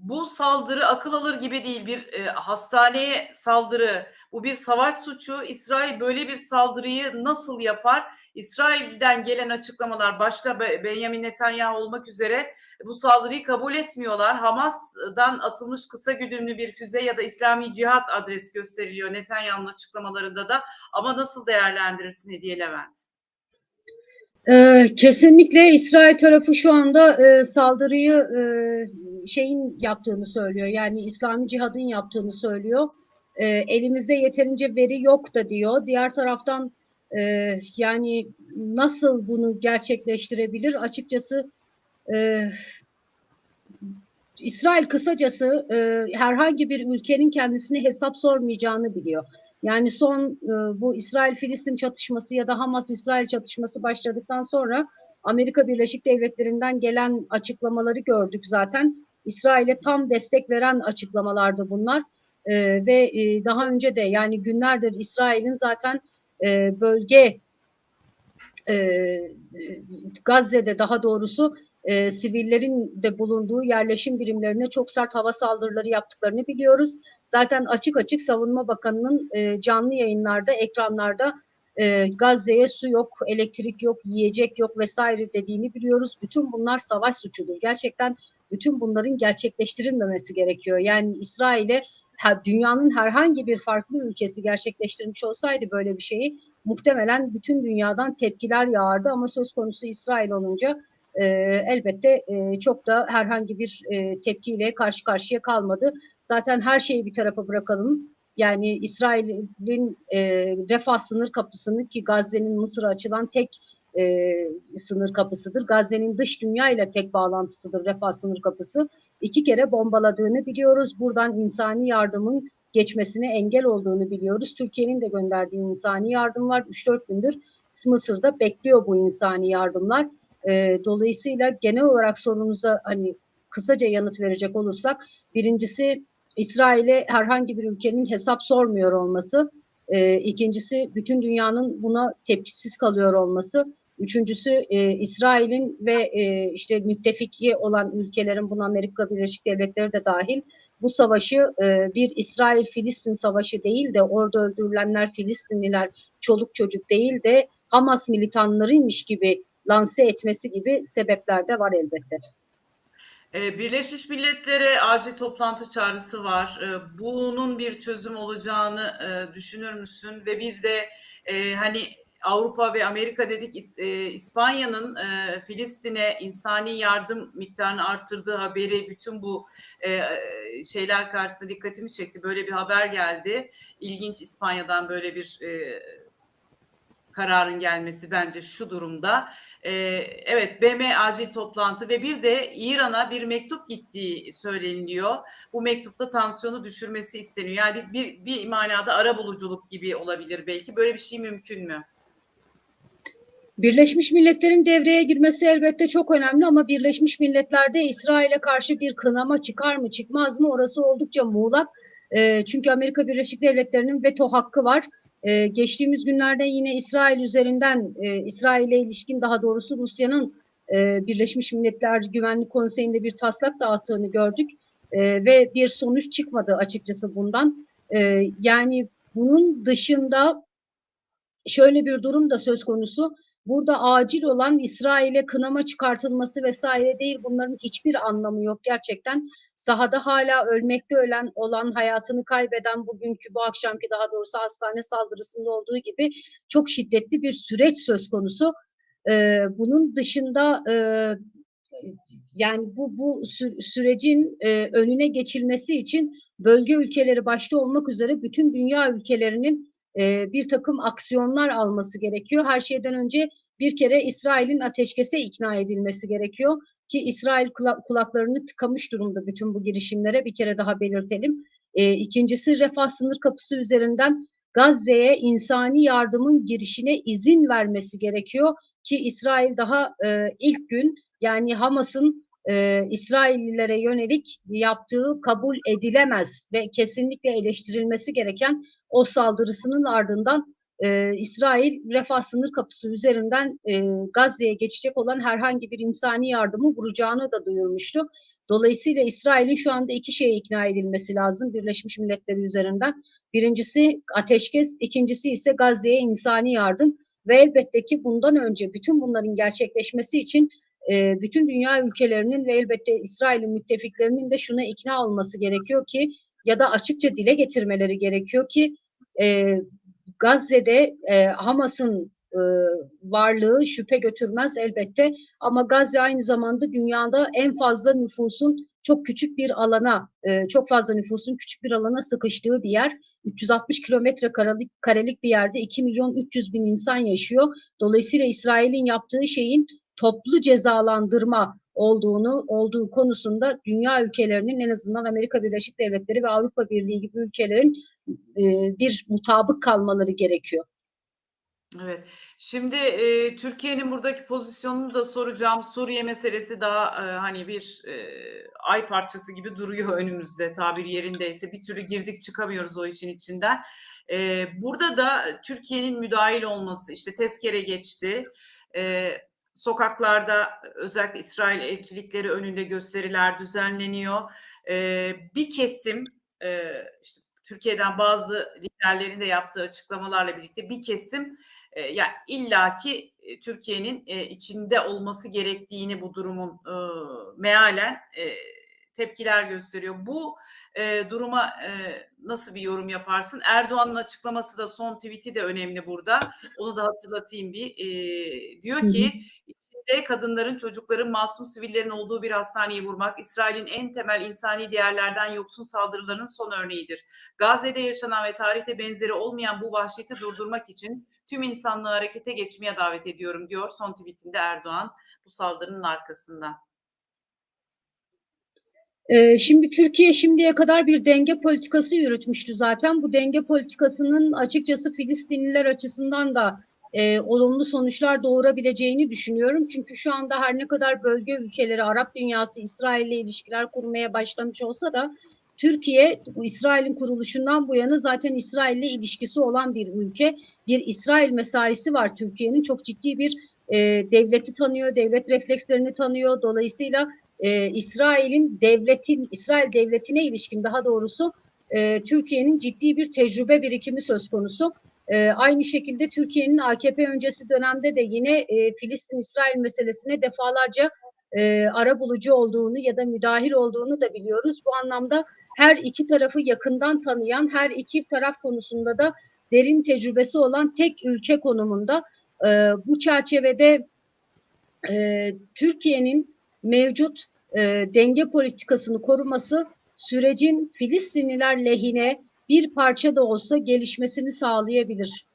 bu saldırı akıl alır gibi değil. Bir e, hastaneye saldırı, bu bir savaş suçu. İsrail böyle bir saldırıyı nasıl yapar? İsrail'den gelen açıklamalar başta Benjamin Netanyahu olmak üzere bu saldırıyı kabul etmiyorlar. Hamas'dan atılmış kısa güdümlü bir füze ya da İslami cihat adres gösteriliyor Netanyahu'nun açıklamalarında da. Ama nasıl değerlendirirsin Hediye Levent? Ee, kesinlikle İsrail tarafı şu anda e, saldırıyı e, şeyin yaptığını söylüyor. Yani İslami cihadın yaptığını söylüyor. E, elimizde yeterince veri yok da diyor. Diğer taraftan e, yani nasıl bunu gerçekleştirebilir? Açıkçası e, İsrail kısacası e, herhangi bir ülkenin kendisine hesap sormayacağını biliyor. Yani son e, bu İsrail-Filistin çatışması ya da Hamas-İsrail çatışması başladıktan sonra Amerika Birleşik Devletleri'nden gelen açıklamaları gördük zaten. İsrail'e tam destek veren açıklamalardı bunlar. E, ve e, daha önce de yani günlerdir İsrail'in zaten e, bölge e, Gazze'de daha doğrusu e, sivillerin de bulunduğu yerleşim birimlerine çok sert hava saldırıları yaptıklarını biliyoruz. Zaten açık açık Savunma Bakanı'nın e, canlı yayınlarda, ekranlarda e, Gazze'ye su yok, elektrik yok, yiyecek yok vesaire dediğini biliyoruz. Bütün bunlar savaş suçudur. Gerçekten bütün bunların gerçekleştirilmemesi gerekiyor. Yani İsrail'e dünyanın herhangi bir farklı ülkesi gerçekleştirmiş olsaydı böyle bir şeyi muhtemelen bütün dünyadan tepkiler yağardı ama söz konusu İsrail olunca e, elbette e, çok da herhangi bir e, tepkiyle karşı karşıya kalmadı. Zaten her şeyi bir tarafa bırakalım. Yani İsrail'in e, refah sınır kapısını ki Gazze'nin Mısır'a açılan tek e, sınır kapısıdır. Gazze'nin dış dünya ile tek bağlantısıdır refah sınır kapısı. İki kere bombaladığını biliyoruz. Buradan insani yardımın geçmesine engel olduğunu biliyoruz. Türkiye'nin de gönderdiği insani yardım var. 3-4 gündür Mısır'da bekliyor bu insani yardımlar. E, dolayısıyla genel olarak sorunuza hani kısaca yanıt verecek olursak birincisi İsrail'e herhangi bir ülkenin hesap sormuyor olması. E, ikincisi bütün dünyanın buna tepkisiz kalıyor olması. Üçüncüsü e, İsrail'in ve e, işte müttefiki olan ülkelerin buna Amerika Birleşik Devletleri de dahil bu savaşı e, bir İsrail-Filistin savaşı değil de orada öldürülenler Filistinliler çoluk çocuk değil de Hamas militanlarıymış gibi lanse etmesi gibi sebepler de var elbette. Ee, Birleşmiş Milletler'e acil toplantı çağrısı var. Ee, bunun bir çözüm olacağını e, düşünür müsün? Ve bir de e, hani Avrupa ve Amerika dedik e, İspanya'nın Filistin'e insani yardım miktarını arttırdığı haberi bütün bu şeyler karşısında dikkatimi çekti. Böyle bir haber geldi. İlginç İspanya'dan böyle bir kararın gelmesi bence şu durumda. Ee, evet BM acil toplantı ve bir de İran'a bir mektup gittiği söyleniliyor. Bu mektupta tansiyonu düşürmesi isteniyor. Yani bir, bir, bir manada ara buluculuk gibi olabilir belki. Böyle bir şey mümkün mü? Birleşmiş Milletler'in devreye girmesi elbette çok önemli ama Birleşmiş Milletler'de İsrail'e karşı bir kınama çıkar mı çıkmaz mı orası oldukça muğlak. E, çünkü Amerika Birleşik Devletleri'nin veto hakkı var. Ee, geçtiğimiz günlerde yine İsrail üzerinden, e, İsrail'e ilişkin daha doğrusu Rusya'nın e, Birleşmiş Milletler Güvenlik Konseyi'nde bir taslak dağıttığını gördük. E, ve bir sonuç çıkmadı açıkçası bundan. E, yani bunun dışında şöyle bir durum da söz konusu. Burada acil olan İsrail'e kınama çıkartılması vesaire değil. Bunların hiçbir anlamı yok gerçekten. Sahada hala ölmekte ölen, olan, hayatını kaybeden bugünkü bu akşamki daha doğrusu hastane saldırısında olduğu gibi çok şiddetli bir süreç söz konusu. Ee, bunun dışında e, yani bu bu sü sürecin e, önüne geçilmesi için bölge ülkeleri başta olmak üzere bütün dünya ülkelerinin e, bir takım aksiyonlar alması gerekiyor. Her şeyden önce bir kere İsrail'in ateşkese ikna edilmesi gerekiyor ki İsrail kulaklarını tıkamış durumda bütün bu girişimlere bir kere daha belirtelim. E, ikincisi refah sınır kapısı üzerinden Gazze'ye insani yardımın girişine izin vermesi gerekiyor ki İsrail daha e, ilk gün yani Hamas'ın e, İsraillilere yönelik yaptığı kabul edilemez ve kesinlikle eleştirilmesi gereken o saldırısının ardından e, İsrail refah sınır kapısı üzerinden e, Gazze'ye geçecek olan herhangi bir insani yardımı vuracağını da duyurmuştu. Dolayısıyla İsrail'in şu anda iki şeye ikna edilmesi lazım Birleşmiş Milletler üzerinden. Birincisi ateşkes, ikincisi ise Gazze'ye insani yardım ve elbette ki bundan önce bütün bunların gerçekleşmesi için e, bütün dünya ülkelerinin ve elbette İsrail'in müttefiklerinin de şuna ikna olması gerekiyor ki ya da açıkça dile getirmeleri gerekiyor ki e, Gazze'de e, Hamas'ın e, varlığı şüphe götürmez elbette ama Gazze aynı zamanda dünyada en fazla nüfusun çok küçük bir alana, e, çok fazla nüfusun küçük bir alana sıkıştığı bir yer. 360 kilometre karelik, karelik bir yerde 2 milyon 300 bin insan yaşıyor. Dolayısıyla İsrail'in yaptığı şeyin toplu cezalandırma olduğunu olduğu konusunda dünya ülkelerinin en azından Amerika Birleşik Devletleri ve Avrupa Birliği gibi ülkelerin e, bir mutabık kalmaları gerekiyor. Evet. Şimdi e, Türkiye'nin buradaki pozisyonunu da soracağım. Suriye meselesi daha e, hani bir e, ay parçası gibi duruyor önümüzde tabir yerindeyse. Bir türlü girdik çıkamıyoruz o işin içinden. E, burada da Türkiye'nin müdahil olması işte tezkere geçti. E, sokaklarda özellikle İsrail elçilikleri önünde gösteriler düzenleniyor. E, bir kesim e, işte Türkiye'den bazı liderlerin de yaptığı açıklamalarla birlikte bir kesim e, yani illaki e, Türkiye'nin e, içinde olması gerektiğini bu durumun e, mealen e, tepkiler gösteriyor. Bu e, duruma e, nasıl bir yorum yaparsın? Erdoğan'ın açıklaması da son tweet'i de önemli burada. Onu da hatırlatayım bir. E, diyor ki içinde kadınların, çocukların, masum sivillerin olduğu bir hastaneyi vurmak İsrail'in en temel insani değerlerden yoksun saldırılarının son örneğidir. Gazze'de yaşanan ve tarihte benzeri olmayan bu vahşeti durdurmak için tüm insanlığı harekete geçmeye davet ediyorum diyor son tweetinde Erdoğan bu saldırının arkasında. Ee, şimdi Türkiye şimdiye kadar bir denge politikası yürütmüştü zaten. Bu denge politikasının açıkçası Filistinliler açısından da e, olumlu sonuçlar doğurabileceğini düşünüyorum. Çünkü şu anda her ne kadar bölge ülkeleri, Arap dünyası İsrail ile ilişkiler kurmaya başlamış olsa da Türkiye İsrail'in kuruluşundan bu yana zaten İsrail ile ilişkisi olan bir ülke. Bir İsrail mesaisi var Türkiye'nin. Çok ciddi bir e, devleti tanıyor, devlet reflekslerini tanıyor. Dolayısıyla e, İsrail'in devletin, İsrail devletine ilişkin daha doğrusu e, Türkiye'nin ciddi bir tecrübe birikimi söz konusu. E, aynı şekilde Türkiye'nin AKP öncesi dönemde de yine e, Filistin-İsrail meselesine defalarca e, ara bulucu olduğunu ya da müdahil olduğunu da biliyoruz. Bu anlamda her iki tarafı yakından tanıyan, her iki taraf konusunda da derin tecrübesi olan tek ülke konumunda. E, bu çerçevede e, Türkiye'nin mevcut e, denge politikasını koruması sürecin Filistinliler lehine bir parça da olsa gelişmesini sağlayabilir.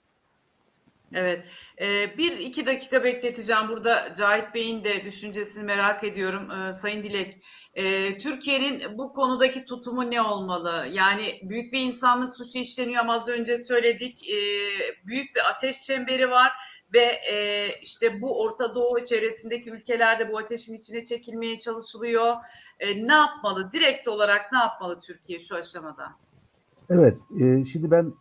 Evet. Ee, bir iki dakika bekleteceğim. Burada Cahit Bey'in de düşüncesini merak ediyorum. Ee, Sayın Dilek, e, Türkiye'nin bu konudaki tutumu ne olmalı? Yani büyük bir insanlık suçu işleniyor ama az önce söyledik. E, büyük bir ateş çemberi var ve e, işte bu Orta Doğu çevresindeki ülkelerde bu ateşin içine çekilmeye çalışılıyor. E, ne yapmalı? Direkt olarak ne yapmalı Türkiye şu aşamada? Evet, e, şimdi ben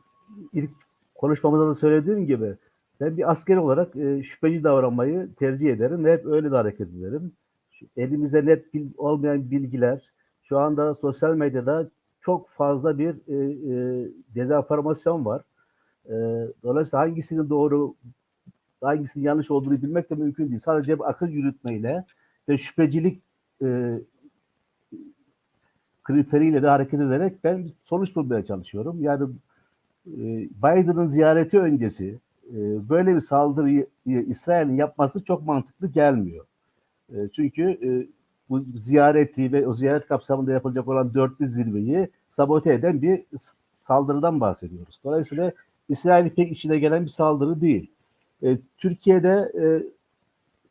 ilk konuşmamızda da söylediğim gibi ben bir asker olarak e, şüpheci davranmayı tercih ederim ve hep öyle de hareket ederim. Şu, elimizde net bil, olmayan bilgiler, şu anda sosyal medyada çok fazla bir e, e, dezenformasyon var. E, dolayısıyla hangisinin doğru, hangisinin yanlış olduğunu bilmek de mümkün değil. Sadece akıl yürütmeyle ve şüphecilik e, kriteriyle de hareket ederek ben sonuç bulmaya çalışıyorum. Yani e, Biden'ın ziyareti öncesi e, böyle bir saldırıyı İsrail'in yapması çok mantıklı gelmiyor. E, çünkü e, bu ziyareti ve o ziyaret kapsamında yapılacak olan dörtlü zirveyi sabote eden bir saldırıdan bahsediyoruz. Dolayısıyla İsrail'in pek içine gelen bir saldırı değil. E, Türkiye'de e,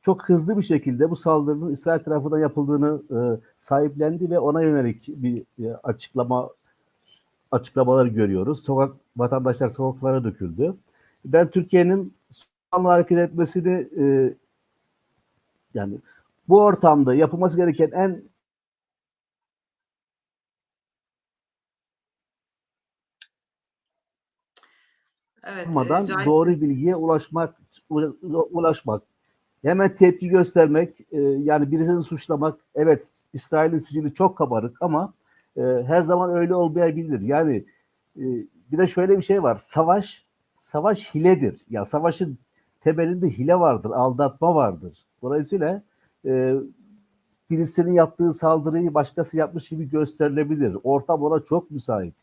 çok hızlı bir şekilde bu saldırının İsrail tarafından yapıldığını e, sahiplendi ve ona yönelik bir e, açıklama açıklamalar görüyoruz. Sokak vatandaşlar sokaklara döküldü. Ben Türkiye'nin soğanla hareket etmesini e, yani bu ortamda yapılması gereken en Evet, olmadan e, Cahit doğru bilgiye ulaşmak ulaşmak hemen tepki göstermek e, yani birisini suçlamak evet İsrail'in sicili çok kabarık ama e, her zaman öyle olmayabilir. Yani e, bir de şöyle bir şey var. Savaş savaş hiledir. Ya savaşın temelinde hile vardır, aldatma vardır. Dolayısıyla e, birisinin yaptığı saldırıyı başkası yapmış gibi gösterilebilir. Ortam ona çok müsait.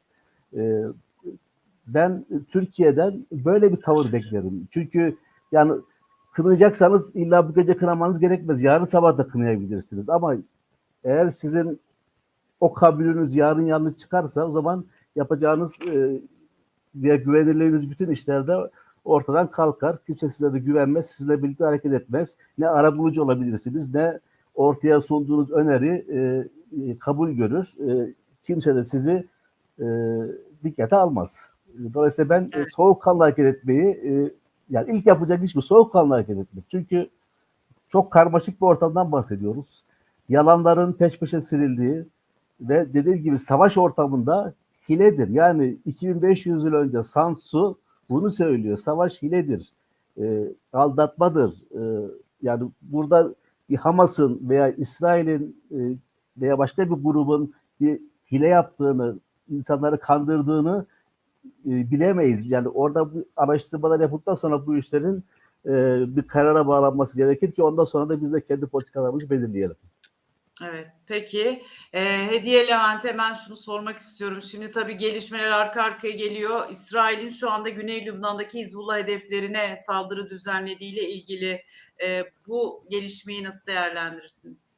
Ben Türkiye'den böyle bir tavır beklerim. Çünkü yani kınayacaksanız illa bu gece kınamanız gerekmez. Yarın sabah da kınayabilirsiniz. Ama eğer sizin o kabulünüz yarın yanlış çıkarsa o zaman yapacağınız e, veya güvenilirliğiniz bütün işlerde ortadan kalkar. Kimse size de güvenmez, sizinle birlikte hareket etmez. Ne arabulucu olabilirsiniz, ne ortaya sunduğunuz öneri e, e, kabul görür. E, kimse de sizi e, dikkate almaz. Dolayısıyla ben Evet. e, soğukkanlı hareket etmeyi, e, yani ilk yapacak iş bu, soğukkanlı hareket etmek. Çünkü çok karmaşık bir ortamdan bahsediyoruz. Yalanların peş peşe sirildiği ve dediğim gibi savaş ortamında hiledir. Yani 2500 yıl önce Sun Tzu bunu söylüyor. Savaş hiledir, e, aldatmadır. E, yani burada bir Hamas'ın veya İsrail'in e, veya başka bir grubun bir hile yaptığını, insanları kandırdığını e, bilemeyiz. Yani orada bu araştırmalar yapıldıktan sonra bu işlerin e, bir karara bağlanması gerekir ki ondan sonra da biz de kendi politikalarımızı belirleyelim. Evet, peki. Ee, Hediye Levent hemen şunu sormak istiyorum. Şimdi tabii gelişmeler arka arkaya geliyor. İsrail'in şu anda Güney Lübnan'daki Hizbullah hedeflerine saldırı düzenlediğiyle ilgili e, bu gelişmeyi nasıl değerlendirirsiniz?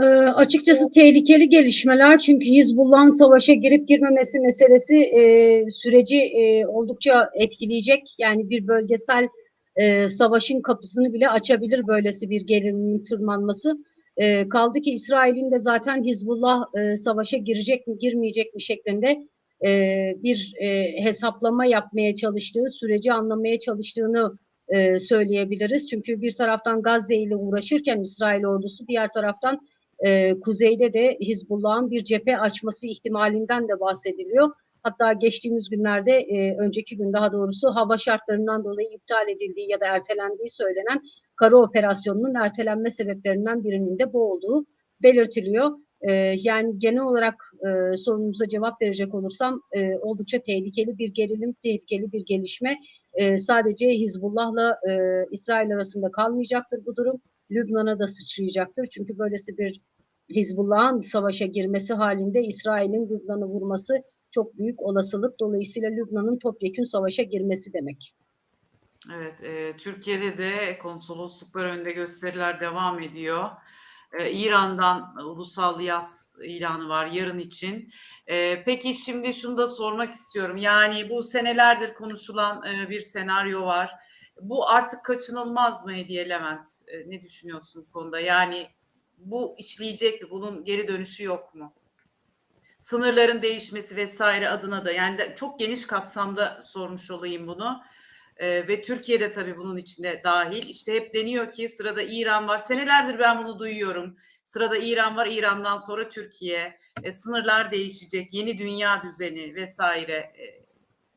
Ee, açıkçası tehlikeli gelişmeler çünkü Hizbullah'ın savaşa girip girmemesi meselesi e, süreci e, oldukça etkileyecek. Yani bir bölgesel e, savaşın kapısını bile açabilir böylesi bir gerilimin tırmanması. E, kaldı ki İsrail'in de zaten Hizbullah e, savaşa girecek mi girmeyecek mi şeklinde e, bir e, hesaplama yapmaya çalıştığı, süreci anlamaya çalıştığını e, söyleyebiliriz. Çünkü bir taraftan Gazze ile uğraşırken İsrail ordusu diğer taraftan e, kuzeyde de Hizbullah'ın bir cephe açması ihtimalinden de bahsediliyor. Hatta geçtiğimiz günlerde, e, önceki gün daha doğrusu hava şartlarından dolayı iptal edildiği ya da ertelendiği söylenen kara operasyonunun ertelenme sebeplerinden birinin de bu olduğu belirtiliyor. E, yani genel olarak e, sorunuza cevap verecek olursam e, oldukça tehlikeli bir gerilim, tehlikeli bir gelişme. E, sadece Hizbullah'la e, İsrail arasında kalmayacaktır bu durum. Lübnan'a da sıçrayacaktır. Çünkü böylesi bir Hizbullah'ın savaşa girmesi halinde İsrail'in Lübnan'ı vurması çok büyük olasılık. Dolayısıyla Lübnan'ın topyekün savaşa girmesi demek. Evet, e, Türkiye'de de konsolosluklar önünde gösteriler devam ediyor. E, İran'dan ulusal yaz ilanı var yarın için. E, peki şimdi şunu da sormak istiyorum. Yani bu senelerdir konuşulan e, bir senaryo var. Bu artık kaçınılmaz mı Hediye Levent? E, ne düşünüyorsun bu konuda? Yani bu işleyecek mi? Bunun geri dönüşü yok mu? Sınırların değişmesi vesaire adına da yani de çok geniş kapsamda sormuş olayım bunu. Ee, ve Türkiye'de tabii bunun içinde dahil. İşte hep deniyor ki sırada İran var. Senelerdir ben bunu duyuyorum. Sırada İran var, İran'dan sonra Türkiye. E, sınırlar değişecek, yeni dünya düzeni vesaire. E,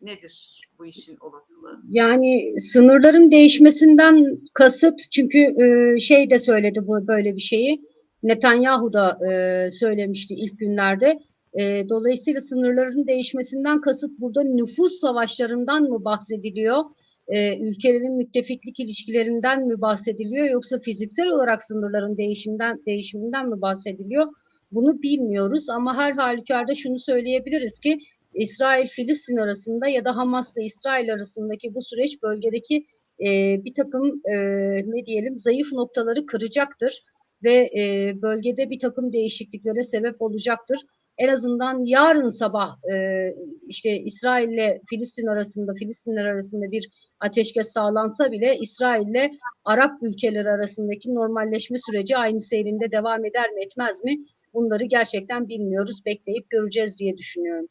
nedir bu işin olasılığı? Yani sınırların değişmesinden kasıt çünkü e, şey de söyledi bu böyle bir şeyi. Netanyahu da e, söylemişti ilk günlerde. E, dolayısıyla sınırların değişmesinden kasıt burada nüfus savaşlarından mı bahsediliyor? E, ülkelerin müttefiklik ilişkilerinden mi bahsediliyor yoksa fiziksel olarak sınırların değişiminden değişiminden mi bahsediliyor? Bunu bilmiyoruz ama her halükarda şunu söyleyebiliriz ki İsrail-Filistin arasında ya da Hamas'la İsrail arasındaki bu süreç bölgedeki e, bir takım e, ne diyelim zayıf noktaları kıracaktır ve e, bölgede bir takım değişikliklere sebep olacaktır. En azından yarın sabah e, işte İsrail ile Filistin arasında, Filistinler arasında bir ateşkes sağlansa bile İsrail ile Arap ülkeleri arasındaki normalleşme süreci aynı seyrinde devam eder mi etmez mi? Bunları gerçekten bilmiyoruz. Bekleyip göreceğiz diye düşünüyorum.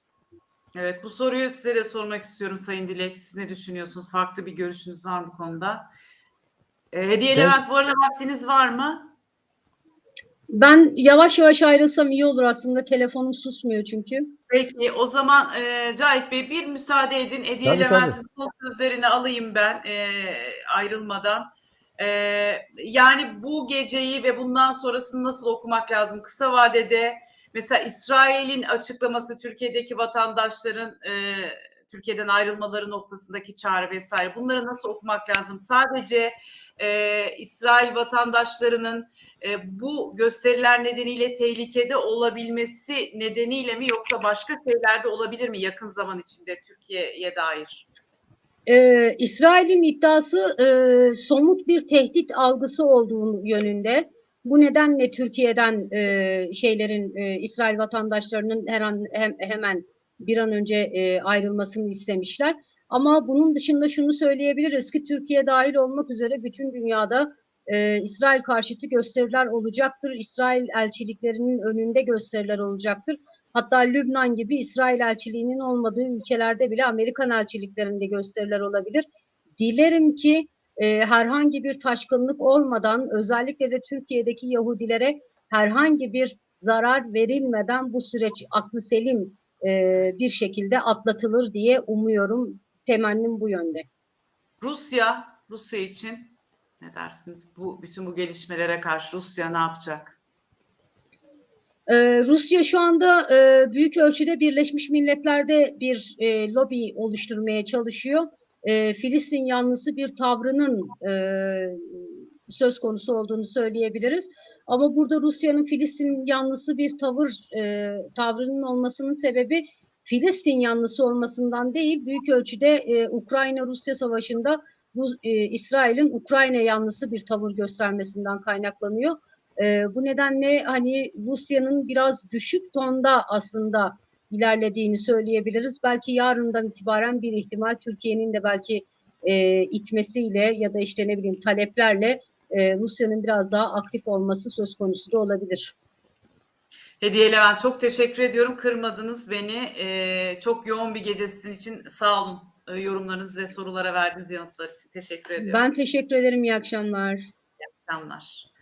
Evet bu soruyu size de sormak istiyorum Sayın Dilek. Siz ne düşünüyorsunuz? Farklı bir görüşünüz var mı bu konuda? E, Hediye Levent bu arada vaktiniz var mı? Ben yavaş yavaş ayrılsam iyi olur aslında. Telefonum susmuyor çünkü. Peki o zaman e, Cahit Bey bir müsaade edin. Hediye Tabii, Levent'in son sözlerini alayım ben e, ayrılmadan. E, yani bu geceyi ve bundan sonrasını nasıl okumak lazım? Kısa vadede mesela İsrail'in açıklaması Türkiye'deki vatandaşların e, Türkiye'den ayrılmaları noktasındaki çağrı vesaire bunları nasıl okumak lazım? Sadece e, İsrail vatandaşlarının e, bu gösteriler nedeniyle tehlikede olabilmesi nedeniyle mi yoksa başka şeyler de olabilir mi yakın zaman içinde Türkiye'ye dair? Ee, İsrail'in iddiası e, somut bir tehdit algısı olduğu yönünde. Bu nedenle Türkiye'den e, şeylerin e, İsrail vatandaşlarının her an hem, hemen bir an önce e, ayrılmasını istemişler. Ama bunun dışında şunu söyleyebiliriz ki Türkiye dahil olmak üzere bütün dünyada e, İsrail karşıtı gösteriler olacaktır. İsrail elçiliklerinin önünde gösteriler olacaktır. Hatta Lübnan gibi İsrail elçiliğinin olmadığı ülkelerde bile Amerikan elçiliklerinde gösteriler olabilir. Dilerim ki e, herhangi bir taşkınlık olmadan özellikle de Türkiye'deki Yahudilere herhangi bir zarar verilmeden bu süreç aklı selim e, bir şekilde atlatılır diye umuyorum. Temennim bu yönde. Rusya, Rusya için ne dersiniz? Bu bütün bu gelişmelere karşı Rusya ne yapacak? Ee, Rusya şu anda e, büyük ölçüde Birleşmiş Milletler'de bir e, lobi oluşturmaya çalışıyor. E, Filistin yanlısı bir tavrının e, söz konusu olduğunu söyleyebiliriz. Ama burada Rusya'nın Filistin yanlısı bir tavır e, tavrının olmasının sebebi Filistin yanlısı olmasından değil, büyük ölçüde e, Ukrayna-Rusya savaşında Rus, e, İsrail'in Ukrayna yanlısı bir tavır göstermesinden kaynaklanıyor. E, bu nedenle hani Rusya'nın biraz düşük tonda aslında ilerlediğini söyleyebiliriz. Belki yarından itibaren bir ihtimal Türkiye'nin de belki e, itmesiyle ya da işte ne bileyim taleplerle e, Rusya'nın biraz daha aktif olması söz konusu da olabilir. Hediye Levent çok teşekkür ediyorum. Kırmadınız beni. Ee, çok yoğun bir gece sizin için. Sağ olun e, yorumlarınız ve sorulara verdiğiniz yanıtlar için. Teşekkür ediyorum. Ben teşekkür ederim. İyi akşamlar. İyi akşamlar.